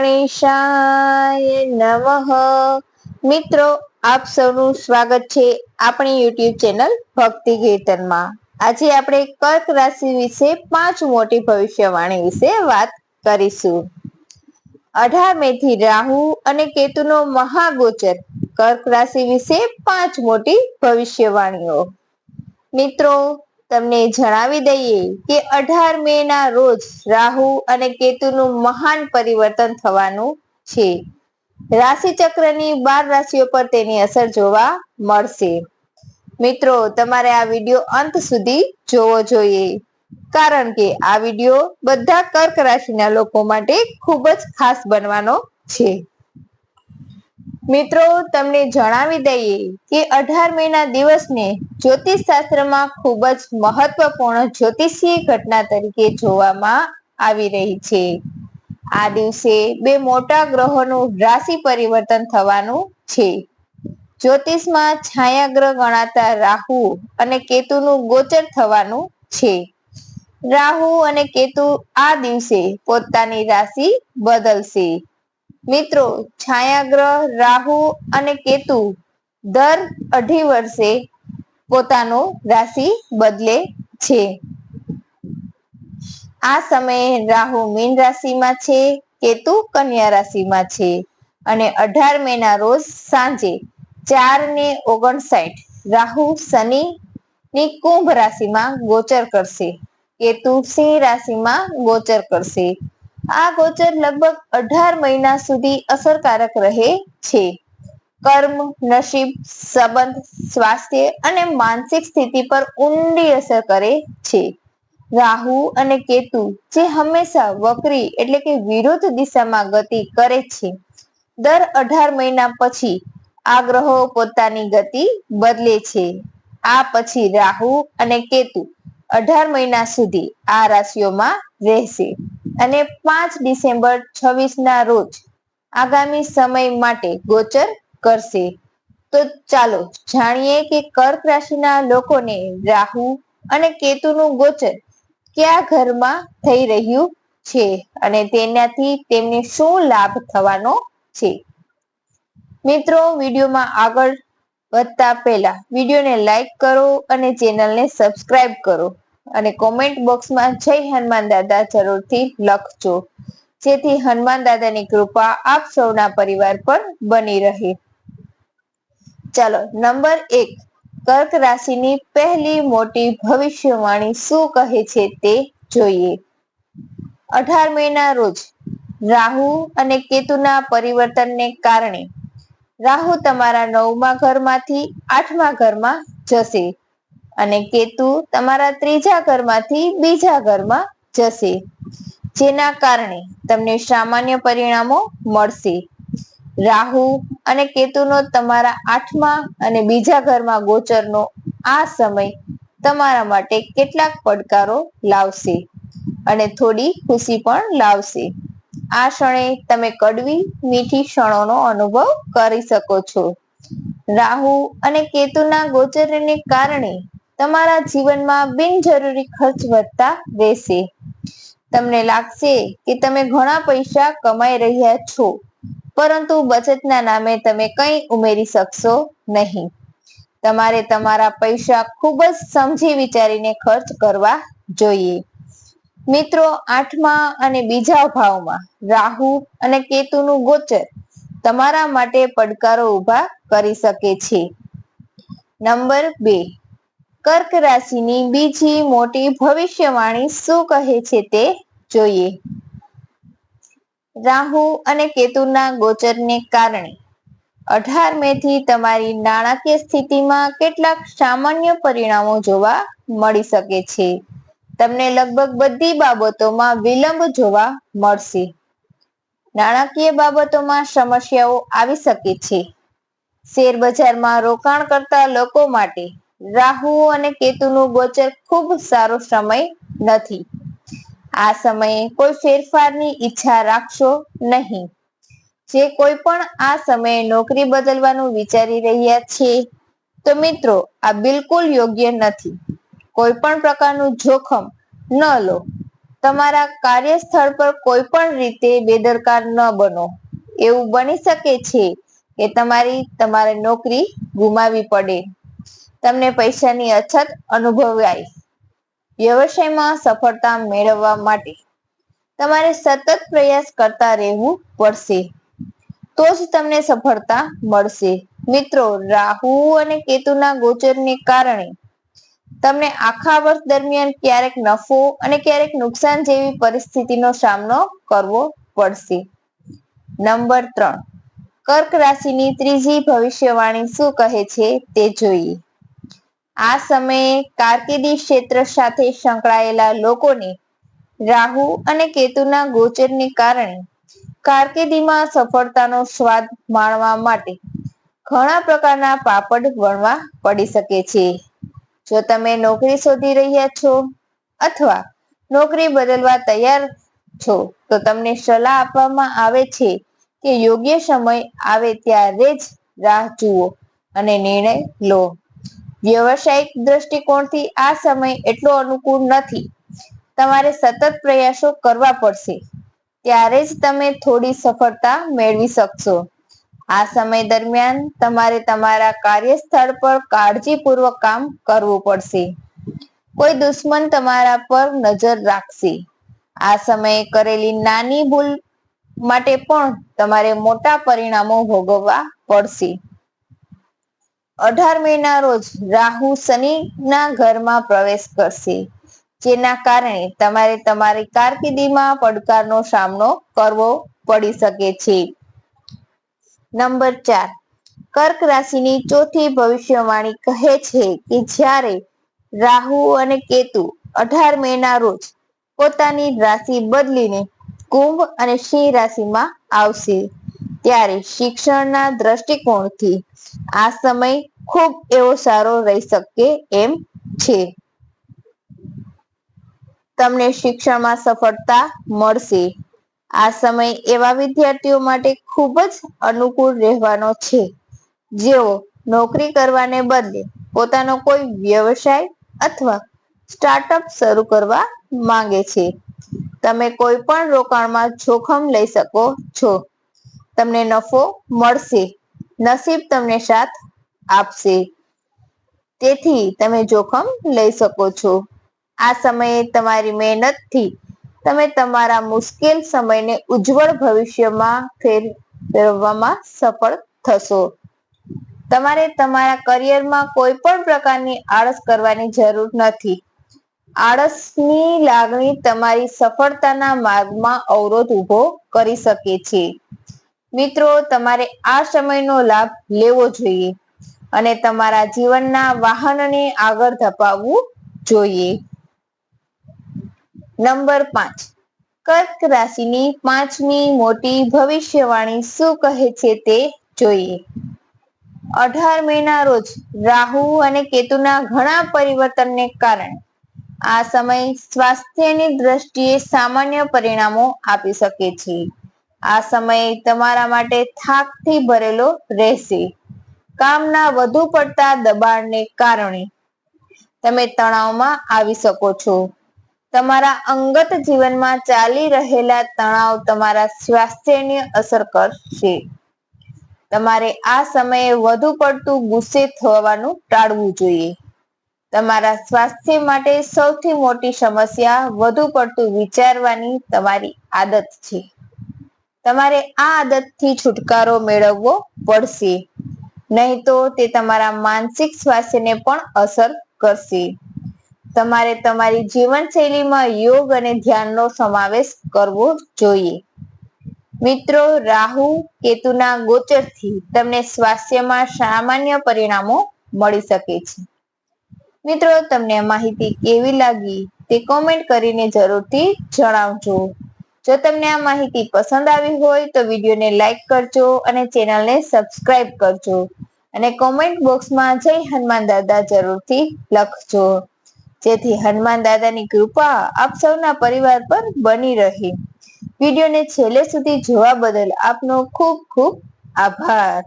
ગણેશાય નમઃ. મિત્રો, આપ સૌનું સ્વાગત છે આપણી યુટ્યુબ ચેનલ ભક્તિ કીર્તનમાં. આજે આપણે કર્ક રાશિ વિશે પાંચ મોટી ભવિષ્યવાણી વિશે વાત કરીશું. અઢાર મે થી રાહુ અને કેતુનો મહાગોચર કર્ક રાશિ વિશે પાંચ મોટી ભવિષ્યવાણીઓ. મિત્રો તમને જણાવી દઈએ કે અઢાર મે ના રોજ રાહુ અને કેતુનું મહાન પરિવર્તન થવાનું છે. રાશિ ચક્રની બાર રાશિઓ પર તેની અસર જોવા મળશે. મિત્રો, તમારે આ વીડિયો અંત સુધી જોવો જોઈએ. કારણ કે આ વીડિયો બધા કર્ક રાશિના લોકો માટે ખૂબ જ ખાસ બનવાનો છે. મિત્રો, તમને જણાવી દઈએ કે અઢાર મેના દિવસને જ્યોતિષ શાસ્ત્રમાં ખૂબ જ મહત્વપૂર્ણ જ્યોતિષીય ઘટના તરીકે જોવામાં આવી રહી છે. આ દિવસે બે મોટા ગ્રહોનું રાશિ પરિવર્તન થવાનું છે. જ્યોતિષમાં છાયાગ્રહ ગણાતા રાહુ અને કેતુનું ગોચર થવાનું છે. રાહુ અને કેતુ આ દિવસે પોતાની રાશિ બદલશે. મિત્રો, છાયાગ્રહ, રાહુ અને કેતુ દર અઢી વર્ષે પોતાનો રાશિ બદલે છે. આ સમયે રાહુ મીન રાશિમાં છે, કેતુ કન્યા રાશિમાં છે અને અઢાર મે ના રોજ સાંજે ચાર ને ઓગણસાઠ રાહુ શનિ ની કુંભ રાશિમાં ગોચર કરશે. કેતુ સિંહ રાશિમાં ગોચર કરશે. આ ગોચર લગભગ અઢાર મહિના સુધી અસરકારક રહે છે. કર્મ, નસીબ, સંબંધ, સ્વાસ્થ્ય અને માનસિક સ્થિતિ પર ઊંડી અસર કરે છે. રાહુ અને કેતુ જે હંમેશા વક્રી એટલે કે વિરુદ્ધ દિશામાં ગતિ કરે છે. દર અઢાર મહિના પછી આ ગ્રહો પોતાની ગતિ બદલે છે. આ પછી રાહુ અને કેતુ અઢાર મહિના સુધી આ રાશિઓમાં રહેશે. અને પાંચ ડિસેમ્બર છવ્વીસ ના રોજ આગામી સમય માટે ગોચર કરશે. તો ચાલો જાણીએ કે કર્ક રાશિના લોકોને રાહુ અને કેતુનું ગોચર કયા ઘરમાં થઈ રહ્યું છે અને તેનાથી તેમને શું લાભ થવાનો છે? મિત્રો, વિડીયોમાં આગળ વધતા પહેલા વિડીયોને લાઈક કરો અને ચેનલને સબસ્ક્રાઇબ કરો. અને કોમેન્ટ બોક્સમાં જય હનુમાન દાદા જરૂરથી લખજો. જેથી હનુમાન દાદાની કૃપા આપ સૌના પરિવાર પર બની રહે. ચાલો, નંબર એક. કર્ક રાશિની પહેલી મોટી ભવિષ્યવાણી શું કહે છે તે જોઈએ. અઢાર મે ના રોજ રાહુ અને કેતુના પરિવર્તનને કારણે રાહુ તમારા નવમા ઘરમાંથી આઠમા ઘરમાં જશે. અને કેતુ તમારા ત્રીજા ઘરમાંથી બીજા ઘરમાં જશે, જેના કારણે તમને સામાન્ય પરિણામો મળશે. રાહુ અને કેતુનો તમારા આઠમા અને બીજા ઘરમાં ગોચરનો આ સમય તમારા માટે કેટલાક પડકારો લાવશે અને થોડી ખુશી પણ લાવશે. આ ક્ષણે તમે કડવી, મીઠી ક્ષણોનો અનુભવ કરી શકો છો. રાહુ અને કેતુના ગોચરને કારણે તમારા જીવનમાં બિનજરૂરી ખર્ચ વધતા રહેશે. તમને લાગશે કે તમે ઘણા પૈસા કમાઈ રહ્યા છો, પરંતુ બચતના નામે તમે કંઈ ઉમેરી શકશો નહીં. તમારે તમારા પૈસા ખૂબ જ સમજી વિચારીને ખર્ચ કરવા જોઈએ. મિત્રો, આઠમા અને બીજા ભાવમાં રાહુ અને કેતુનું ગોચર તમારા માટે પડકારો ઊભા કરી શકે છે. નંબર બે કર્ક રાશિની બીજી મોટી ભવિષ્યવાણી શું કહે છે તે જોઈએ. રાહુ અને કેતુના ગોચરને કારણે અઢાર મે થી તમારી નાણાકીય સ્થિતિમાં કેટલાક સામાન્ય પરિણામો જોવા મળી શકે છે. તમને લગભગ બધી બાબતોમાં વિલંબ જોવા મળશે. નાણાકીય બાબતોમાં સમસ્યાઓ આવી શકે છે. શેર બજારમાં રોકાણ કરતા લોકો માટે રાહુ અને કેતુનું ગોચર ખૂબ સારો સમય નથી. આ સમયે કોઈ ફેરફારની ઈચ્છા રાખશો નહીં. જે કોઈ પણ આ સમયે નોકરી બદલવાનું વિચારી રહ્યા છે, તો મિત્રો, આ બિલકુલ યોગ્ય નથી. કોઈ પણ પ્રકારનું જોખમ ન લો. તમારા કાર્યસ્થળ પર કોઈ પણ રીતે બેદરકાર ન બનો. એવું બની શકે છે કે તમારી તમારી નોકરી ગુમાવી પડે. તમને પૈસાની અછત અનુભવાય વ્યવસાયમાં સફળતા મેળવવા માટે તમારે સતત પ્રયાસ કરતા રહેવું પડશે. તો જ તમને સફળતા મળશે. મિત્રો, રાહુ અને કેતુના ગોચરને કારણે તમને આખા વર્ષ દરમિયાન ક્યારેક નફો અને ક્યારેક નુકસાન જેવી પરિસ્થિતિનો સામનો કરવો પડશે. નંબર ત્રણ, કર્ક રાશિની ત્રીજી ભવિષ્યવાણી શું કહે છે તે જોઈએ. આ સમયે કારકિર્દી ક્ષેત્ર સાથે સંકળાયેલા લોકોને રાહુ અને કેતુના ગોચરને કારણે કારકિર્દીમાં સફળતાનો સ્વાદ માણવા માટે ઘણા પ્રકારના પાપડ વણવા પડી શકે છે. જો તમે નોકરી શોધી રહ્યા છો અથવા નોકરી બદલવા તૈયાર છો, તો તમને સલાહ આપવામાં આવે છે કે યોગ્ય સમય આવે ત્યારે જ રાહ જુઓ અને નિર્ણય લો. વ્યવસાયિક દ્રષ્ટિકોણથી આ સમય એટલો અનુકૂળ નથી. તમારે સતત પ્રયાસો કરવા પડશે. ત્યારે જ તમે થોડી સફળતા મેળવી શકશો. આ સમય દરમિયાન તમારે તમારા કાર્યસ્થળ પર કાળજીપૂર્વક કામ કરવું પડશે. કોઈ દુશ્મન તમારા પર નજર રાખશે. આ સમયે કરેલી નાની ભૂલ માટે પણ તમારે મોટા પરિણામો ભોગવવા પડશે. અઢાર મેના રોજ રાહુ શનિના ઘરમાં પ્રવેશ કરશે. જેના કારણે તમારે તમારી કારકિર્દીમાં પડકારનો સામનો કરવો પડી શકે છે. નંબર ચાર. કર્ક રાશિની ચોથી ભવિષ્યવાણી કહે છે કે જ્યારે રાહુ અને કેતુ અઢાર મેના રોજ પોતાની રાશિ બદલીને કુંભ અને સિંહ રાશિમાં આવશે. ત્યારે શિક્ષણના દ્રષ્ટિકોણથી આ સમય ખૂબ એવો સારો રહી શકે એમ છે. તમને શિક્ષણમાં સફળતા મળશે. આ સમય એવા વિદ્યાર્થીઓ માટે ખૂબ જ અનુકૂળ રહેવાનો છે. જેઓ નોકરી કરવાને બદલે પોતાનો કોઈ વ્યવસાય અથવા સ્ટાર્ટઅપ શરૂ કરવા માંગે છે. તમે કોઈ પણ રોકાણમાં જોખમ લઈ શકો છો. તમને નફો મળશે. નસીબ તમને સાથ આપશે. તેથી તમે જોખમ લઈ શકો છો. આ સમયે તમારી મહેનતથી તમે તમારા મુશ્કેલ સમયને ઉજ્જવળ ભવિષ્યમાં ફેરવવામાં સફળ થશો. તમારે તમારા કરિયરમાં કોઈ પણ પ્રકારની આળસ કરવાની જરૂર નથી. આળસની લાગણી તમારી સફળતાના માર્ગમાં અવરોધ ઊભો કરી શકે છે. મિત્રો, તમારે આ સમયનો લાભ લેવો જોઈએ અને તમારા જીવનના વાહનને આગળ ધપાવવું જોઈએ. નંબર પાંચ. કર્ક રાશિની પાંચમી મોટી ભવિષ્યવાણી શું કહે છે તે જોઈએ. અઢાર મહિના રોજ રાહુ અને કેતુના ઘણા પરિવર્તનને કારણે આ સમય સ્વાસ્થ્યની દ્રષ્ટિએ સામાન્ય પરિણામો આપી શકે છે. આ સમય તમારા માટે થાકથી ભરેલો રહેશે. કામના વધુ પડતા દબાણને કારણે તમે તણાવમાં આવી શકો છો. તમારા અંગત જીવનમાં ચાલી રહેલા તણાવ તમારા સ્વાસ્થ્યને અસર કરશે. તમારે આ સમયે વધુ પડતું ગુસ્સે થવાનું ટાળવું જોઈએ. તમારા સ્વાસ્થ્ય માટે સૌથી મોટી સમસ્યા વધુ પડતું વિચારવાની તમારી આદત છે. તમારે આ આદતથી છુટકારો મેળવવો પડશે. નહીં તો તે તમારા માનસિક સ્વાસ્થ્યને પણ અસર કરશે. તમારે તમારી જીવનશૈલીમાં યોગ અને ધ્યાનનો સમાવેશ કરવો જોઈએ. મિત્રો, રાહુ કેતુના ગોચરથી તમને સ્વાસ્થ્યમાં સામાન્ય પરિણામો મળી શકે છે. મિત્રો, તમને માહિતી કેવી લાગી તે કોમેન્ટ કરીને જરૂરથી જણાવજો. જો તમને આ માહિતી પસંદ આવી હોય તો વિડીયોને લાઈક કરજો અને ચેનલને સબસ્ક્રાઇબ કરજો. અને કોમેન્ટ બોક્સમાં જય હનુમાન દાદા જરૂરથી લખજો. જેથી હનુમાન દાદાની કૃપા આપ સૌના પરિવાર પર બની રહે. વિડીયોને છેલ્લે સુધી જોવા બદલ આપનો ખૂબ ખૂબ આભાર.